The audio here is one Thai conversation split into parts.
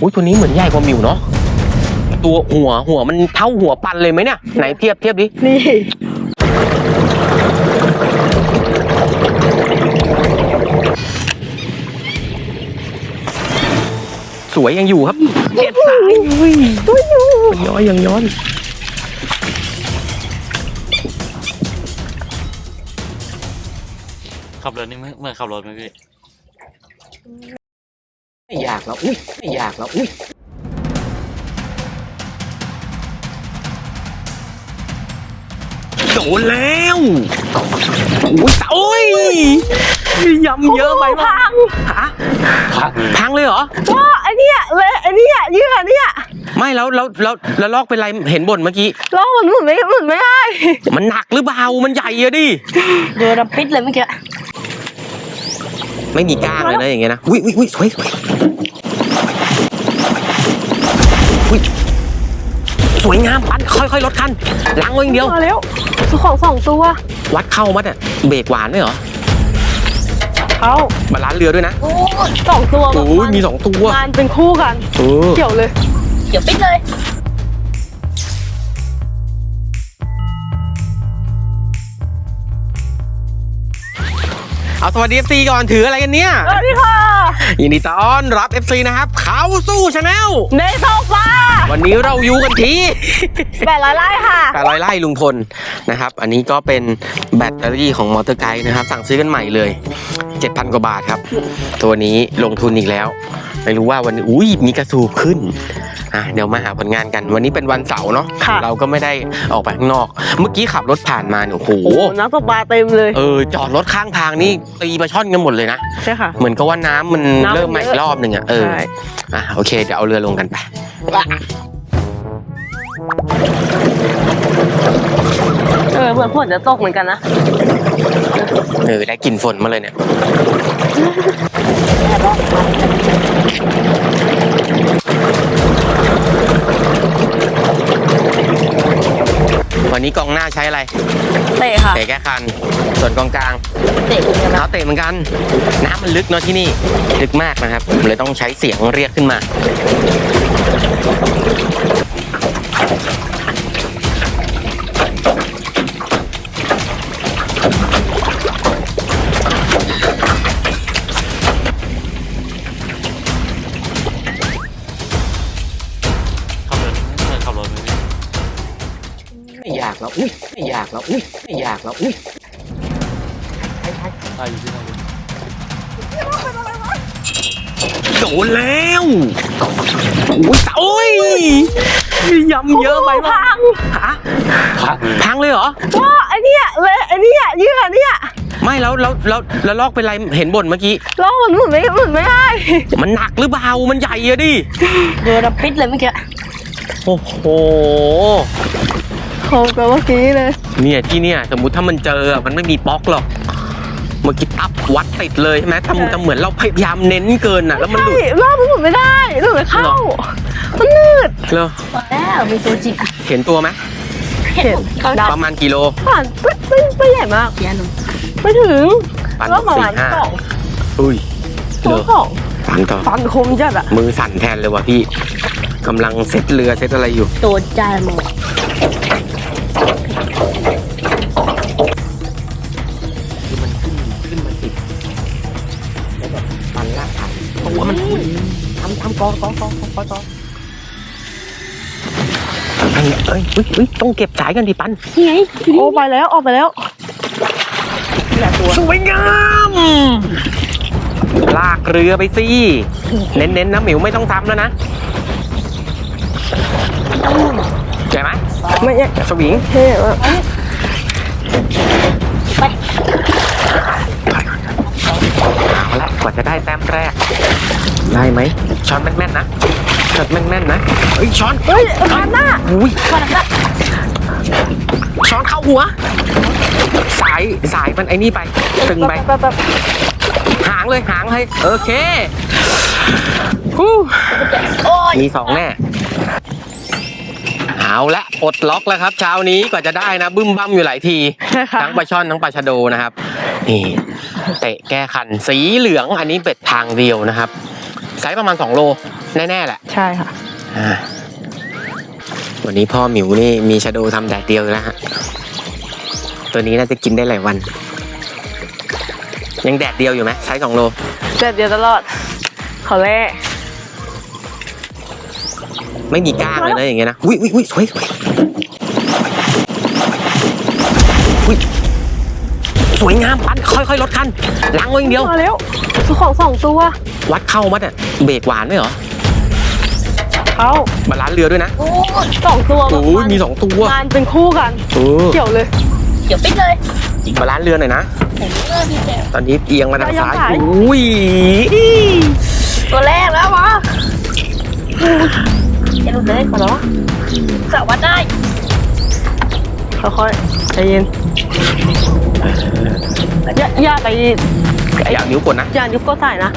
อุ้ยตัวนี้เหมือนใหญ่กว่ามิวเนาะตัวหัวหัวมันเท่าหัวปันเลยไหมเนี่ยไหนเทียบเทียบดินี่สวยยังอยู่ครับเจ็ดสายอุ้ยตัวอยู่ย้อยยังย้อนขับรถนี่เมือนเหมือนขับรถไหมพี่ ไม่อยากแล้วอุ้ยไม่อยากแล้วอุ้ยโดนแล้วอุ้ยโอ้ยยำเยอะไปมั้พังฮะพังเลยเหรอว่าไอเนี้ยเลยไอเนี้ยยืดอันเนี้ยไม่แล้วแล้วแล้วแล้วลอกเป็นไรเห็นบ่นเมื่อกี้ลองมันหมุนไม่หมุนไม่ได้มันหนักหรือเปล่ามันใหญ่อะดิเดือดปิดเลยเมื่อกี้ ไม่มีก้างเลยนะอย่างเงี้ยนะอุ้ยอุ้ยอุ้ยสวยสวยอุ้ยสวยงามปันค่อยๆลดคันล้างไว้อย่างเดียวมาแล้วของสองตัว วัดเข้ามัดอะเบรกหวานไหมเหรอเขาบาลานซ์เรือด้วยนะโอ้สองตัวโอ้ยมีสองตัวมันเป็นคู่กันเออเกี่ยวเลยเกี่ยวปิดเลย เอาสวัสดี FC ก่อนถืออะไรกันเนี่ยสวัสดีค่ะยินดีต้อนรับ FC นะครับเขาสู้ชาแนลเนโซฟ้าวันนี้เราอยู่กันที่แปดร้อยไร่ค่ะแปดร้อยไร่ลุงพลนะครับ อันนี้ก็เป็นแบตเตอรี่ของมอเตอร์ไกด์นะครับ สั่งซื้อกันใหม่เลย 7,000 กว่าบาทครับ ตัวนี้ลงทุนอีกแล้ว ไม่รู้ว่าวันนี้อุ้ยมีกระสูบขึ้นอะเดี๋ยวมาหาผลงานกัน วันนี้เป็นวันเสาร์เนาะค่ะ เราก็ไม่ได้ออกไปข้างนอก เมื่อกี้ขับรถผ่านมาเนี่ยโอ้โหโอ้นักตกปลาเต็มเลยเออจอดรถข้างทางนี่ตีปลาช่อนกันหมดเลยนะ ใช่ค่ะ เหมือนกับว่าน้ำมันน้ำมัน เริ่มใหม่เยอะรอบหนึ่งอะเออใช่อะโอเคเดี๋ยวเอาเรือลงกันไป เออเหมือนฝนจะตกเหมือนกันนะเออได้กลิ่นฝนมาเลยเนี่ย วันนี้กองหน้าใช้อะไร เตะค่ะ เตะแก้คัน ส่วนกองกลางเตะเหมือนกันนะเท้าเตะเหมือนกัน น้ำมันลึกเนาะที่นี่ ลึกมากนะครับ เลยต้องใช้เสียงเรียกขึ้นมา แล้วอุ้ยไม่อยากแล้วอุ้ยอ่าอยู่ที่ไหนพี่โดนแล้วอุ้ยโอ้ยยำเยอะไปมั้พังฮะพังเลยเหรอว่าไอเนี้ยเลยไอเนี้ยยืดอันเนี้ยไม่แล้วแล้วแล้วแล้วลอกเป็นไรเห็นบ่นเมื่อกี้ลองมันหมุนไม่หมุนไม่ได้มันหนักหรือเปล่ามันใหญ่อะดิเดือดปิดเลยเมื่อกี้โอ้โหโคกับเมื่อกี้เลย เนี่ยที่เนี่ยสมมุติถ้ามันเจออะมันไม่มีป๊อกหรอกเมื่อกี้อัพวัดติดเลยใช่ไหมทำทำเหมือนเราพยายามเน้นเกินอะ แล้วมันหลุใช่ดรอบมันหมุนไม่ได้หลุดไม่เข้าหรอมันนืดเหรอแล้วมีตัวจริงเห็นตัวไหมเห็นดประมาณกิโลผ่านไม่ไม่ไม่ใหญ่มากไม่ถึงปันรอบประมาณสี่ห้าสองอุ้ยเหตัรวอสองปันต่อฟันคมจัดอะมือสั่นแทนเลยว่ะพี่กำลังเซ็ตเรือเซ็ตอะไรอยู่ตัวใจหมด กองกองกองกองกองกองไอ้เอ้ยเฮ้ยเฮ้ยต้องเก็บสายกันดิปันนี่ไงโอ้ไปแล้วออกไปแล้วอย่าตัวสวยงามลากเรือไปสิเน้นๆนะหมิวไม่ต้องซ้ำแล้วนะใช่ไหมไม่ใช่สวิง เท่มากเอาละกว่าจะได้แต้มแรก ได้ไหมช้อนแม่นๆนะช้อนแม่นๆนะเฮ้ยช้อนเฮ้ยพันหน้าอุ้ยช้อนเข้าหัว สายสายมันไอ้นี่ไป ตึงไปแบบแบบหางเลยหางให้โอเคฮู้มีสองแน่เอาละปลดล็อกแล้วครับ เช้านี้กว่าจะได้นะ บึ้มบั้มอยู่หลายทีใช่ค่ะทั้งปลาช่อนทั้งปลาชะโดนะครับ นี่เตะแก้คันสีเหลืองอันนี้เป็ดทางเดียวนะครับ ไซส์ประมาณ 2 โล แน่ ๆ แหละใช่ค่ะ อ่าวันนี้พ่อหมิวนี่มีชาโดทำแดดเดียวอีกแล้วฮะ ตัวนี้น่าจะกินได้หลายวัน ยังแดดเดียวอยู่ไหมไซส์สองโล เจ็ดเดียวตลอด ขอแร่ไม่มีก้างเลยนะอย่างเงี้ยนะ อุ้ยอุ้ยอุ้ยสวยสวยอุ้ย สวยงามปันค่อยๆลดคันล้างไว้อย่างเดียว มาแล้วของสองตัว วัดเข้ามัดอะเบรกหวานไหมเหรอเขาบาลานซ์เรือด้วยนะโอ้สองตัวโอ้ยมีสองตัวงานเป็นคู่กันเออเกี่ยวเลย เดี๋ยวปิดเลยบาลานซ์เรือหน่อยนะผมเลิกพี่แจ๋วตอนนี้เอียงมาทางซ้ายยังขายอุ้ยตัวแรกแล้ววะอย่าหลุดเลยขอร้องสวัสดได้ค่อยๆใจเย็น อย่าอย่าไปอย่าเอนิ้วกดนะอย่ายุบก็ใส่นะ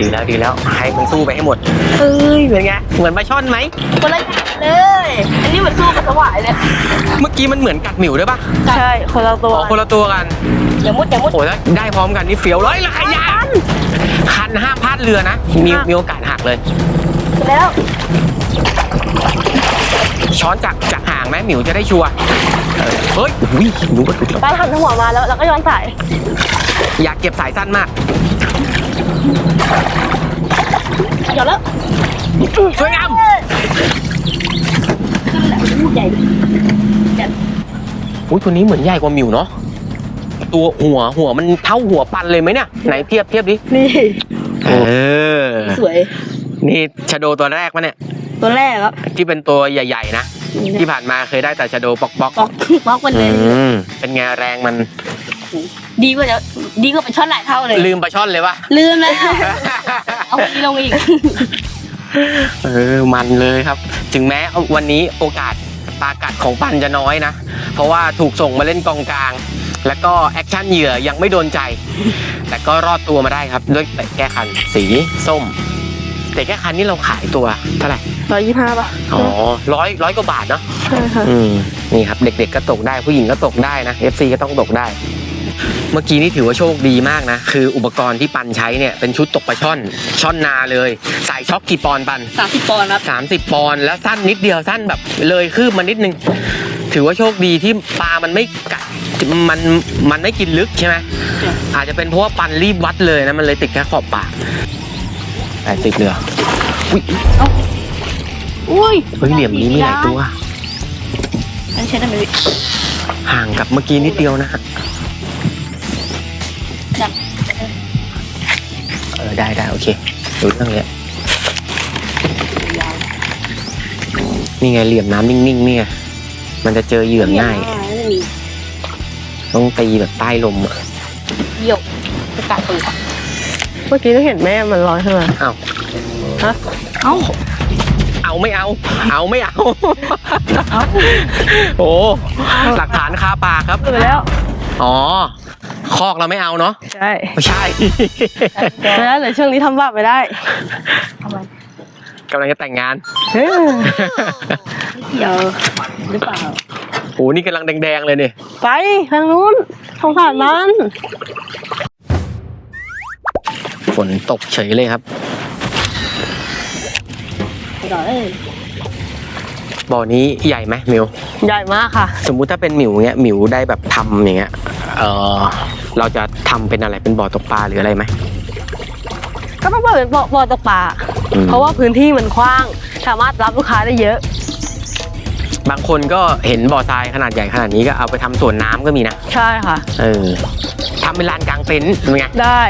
ดีแล้วดีแล้วให้มันสู้ไปให้หมดเอ้ยเป็นไงเหมือนปลาช่อนไหมคนละอย่างเลย อันนี้เหมือนสู้กับสวายเลย เมื่อกี้มันเหมือนกัดหมิวด้วยปะใช่คนละตัวอ๋อคนละตัวกันอย่ามุดอย่ามุดโอ้ยถ้าได้พร้อมกันนี่เฟี้ยวเลยละขยันคันห้ามพลาดเรือนะมีมีโอกาสหักเลย แล้ว ช้อนจากจากห่างไหมหมิวจะได้ชัวร์เออเฮ้ยอุ้ยหนูก็ถูกแล้วป้าหันหัวมาแล้วแล้วก็ย้อนสายอยากเก็บสายสั้นมากเดี๋ยวแล้วสวยงามพูดใหญ่อุ้ยตัวนี้เหมือนใหญ่กว่าหมิวเนาะตัวหัวหัวมันเท่าหัวปันเลยไหมเนี่ยไหนเทียบเทียบดินี่เออสวย นี่ชะโดตัวแรกมะเนี่ย ตัวแรกครับที่เป็นตัวใหญ่ ๆ นะ ที่ผ่านมาเคยได้แต่ชะโดปอกปอกบล็อกบล็อกมันเลยอืมเป็นไงแรงมัน ดีกว่าจะดีกว่าเป็นช่อนหลายเท่าเลย ลืมปลาช่อนเลยวะลืมเลยเอาที่ลงอีก เออมันเลยครับ ถึงแม้วันนี้โอกาสปลากัดของปันจะน้อยนะ เพราะว่าถูกส่งมาเล่นกองกลาง แล้วก็แอคชั่นเหยื่อยังไม่โดนใจ แต่ก็รอดตัวมาได้ครับ ด้วยเตะแก้คันสีส้ม เตะแก้คันนี่เราขายตัวเท่าไหร่ร้อยยี่ห้าป่ะอ๋อร้อยร้อยกว่าบาทเนาะใช่ค่ะอืมนี่ครับเด็กๆก็ตกได้ผู้หญิงก็ตกได้นะ FC ก็ต้องตกได้ เมื่อกี้นี่ถือว่าโชคดีมากนะ คืออุปกรณ์ที่ปันใช้เนี่ยเป็นชุดตกปลาช่อนช่อนนาเลยสายช็อกกี่ปอนด์ปัน สามสิบปอนด์ครับ 30 ปอนด์แล้วสั้นนิดเดียวสั้นแบบเลยคืบมานิดนึง ถือว่าโชคดีที่ปลามันไม่กัดมันมันไม่กินลึกใช่ไหมใช่อาจจะเป็นเพราะว่าปันรีบวัดเลยนะ มันเลยติดแค่ขอบปาก แปดสิบเหลืออุ้ยอุ้ยเฮ้ยเหลี่ยมนี้มีหลายตัว อันนใช้ได้ไหมพี่ห่างกับเมื่อกี้นิดเดียวนะฮะจับเออได้ได้โอเครู้เรื่องเลยนี่ไงเหลี่ยมน้ำนิ่งๆเนี่ยมันจะเจอเหยื่อง่าย ไม่มีต้องตีแบบใต้ลมอะเดี่ยวประกาศตัว เมื่อกี้ต้องเห็นแม่มันลอยขึ้นมาอ้าวฮะเอ้าเอาไม่เอา เอาไม่เอาเอ้าโอ้หลักฐานคาปากครับไปแล้ว อ๋อ คอกเราไม่เอาเนาะ ใช่ไม่ใช่ไม่ได้เลยช่วงนี้ทำบาปไม่ได้ทำไมกำลังจะแต่งงานเฮ้ยเดี๋ยวหรือเปล่าโอ้นี่กำลังแดงๆเลยนี่ ไปทางนู้นสงสารมัน ฝนตกเฉยเลยครับเดี๋ยวเอ้ยบ่อนี้ใหญ่ไหมหมิว ใหญ่มากค่ะ สมมุติถ้าเป็นหมิวเนี้ยหมิวได้แบบทำอย่างเงี้ยเออเราจะทำเป็นอะไรเป็นบ่อตกปลาหรืออะไรไหมก็ต้องเปิดเป็นบ่อบ่อตกปลาอืมเพราะว่าพื้นที่มันกว้าง สามารถรับลูกค้าได้เยอะ บางคนก็เห็นบ่อทรายขนาดใหญ่ขนาดนี้ก็เอาไปทำสวนน้ำก็มีนะใช่ค่ะเออทำเป็นลานกลางเต็นท์เป็นไงได้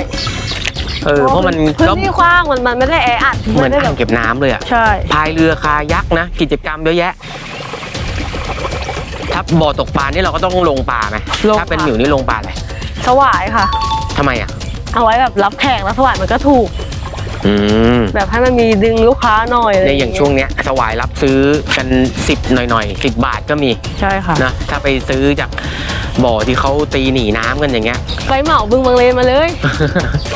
เออเพราะมันพื้ก็นที่กว้างมันมันไม่ได้แออัดเหมือนไได้แบอ่าบงเก็บน้ำเลยอะใช่พายเรือคายักนะ กิจกรรมเยอะแยะ ถ้าบ่อตกปลานี่เราก็ต้องลงปลาไหมลงถ้าเป็นค่ะหมิวนี่ลงปลาอะไรสวายค่ะ ทำไมอะ เอาไว้แบบรับแขกแล้วสวายมันก็ถูก อืมแบบให้มันมีดึงลูกค้าหน่อยอะไรในอย่างช่วงเนี้ยสวายรับซื้อกันสิบหน่อยๆสิบบาทก็มีใช่ค่ะ นะ ถ้าไปซื้อจาก บ่อที่เขาตีหนีน้ำกันอย่างเงี้ย ไปเหมาบึงบางเลนมาเลย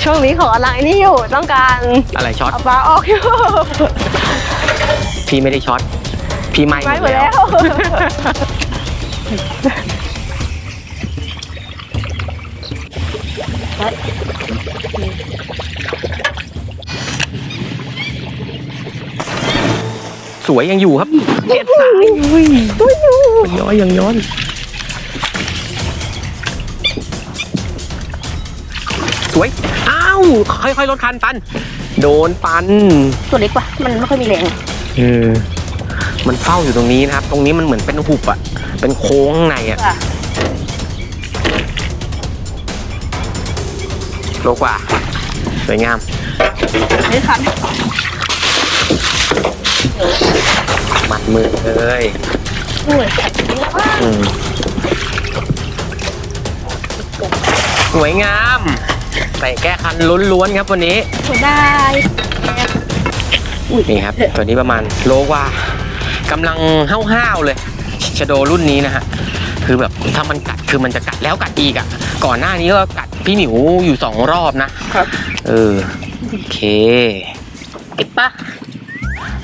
ช่วงนี้ขออะไรนี่อยู่ต้องการอะไรช็อตปลาออกอยู่พี่ไม่ได้ช็อต พี่ไม่ไปมหมดแล้วสวยยังอยู่ครับเจ็ดสายอุ้ยตัวอยู่ยย้อยยังย้อน วยอ้าวค่อยๆลดคันปัน โดนปันตัวเล็กว่ะมันไม่ค่อยมีแรงเออมันเฝ้าอยู่ตรงนี้นะครับ ตรงนี้มันเหมือนเป็นหุบอะเป็นโค้งข้างในอะค่ะโลกว่า สวยงาม นี่คันมัดมือเลยอุ้ยอืมสวยงาม ใส่แก้คันล้วนๆครับวันนี้หัวได้นี่ครับ ตัวนี้ประมาณโลกว่ากำลังห้าวๆเลยชะโดรุ่นนี้นะฮะคือแบบถ้ามันกัดคือมันจะกัดแล้วกัดอีกอะ่ะ ก่อนหน้านี้ก็กัดพี่หมิวอยู่สองรอบนะครับ เออ โอเคเก็บปะ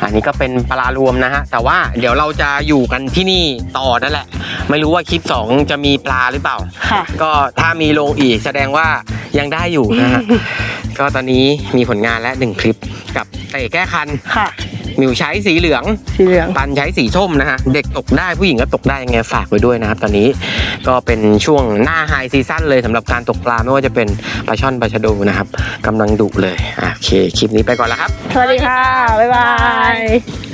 อันนี้ก็เป็นปลารวมนะฮะ แต่ว่าเดี๋ยวเราจะอยู่กันที่นี่ต่อนั่นแหละ ไม่รู้ว่าคลิป 2 จะมีปลาหรือเปล่า ค่ะ ก็ถ้ามีลงอีกแสดงว่ายังได้อยู่นะฮะ ก็ตอนนี้มีผลงานและหนึ่งคลิปกับเตะแก้คัน ค่ะ หมิวใช้สีเหลือง สีเหลืองปันใช้สีส้มนะฮะ เด็กตกได้ผู้หญิงก็ตกได้ยังไงฝากไว้ด้วยนะครับ ตอนนี้ก็เป็นช่วงหน้าไฮซีซั่นเลยสำหรับการตกปลาไม่ว่าจะเป็นปลาช่อนปลาชะโดนะครับกำลังดุเลยอะโอเค คลิปนี้ไปก่อนแล้วครับ สวัสดีค่ะ บ๊ายบาย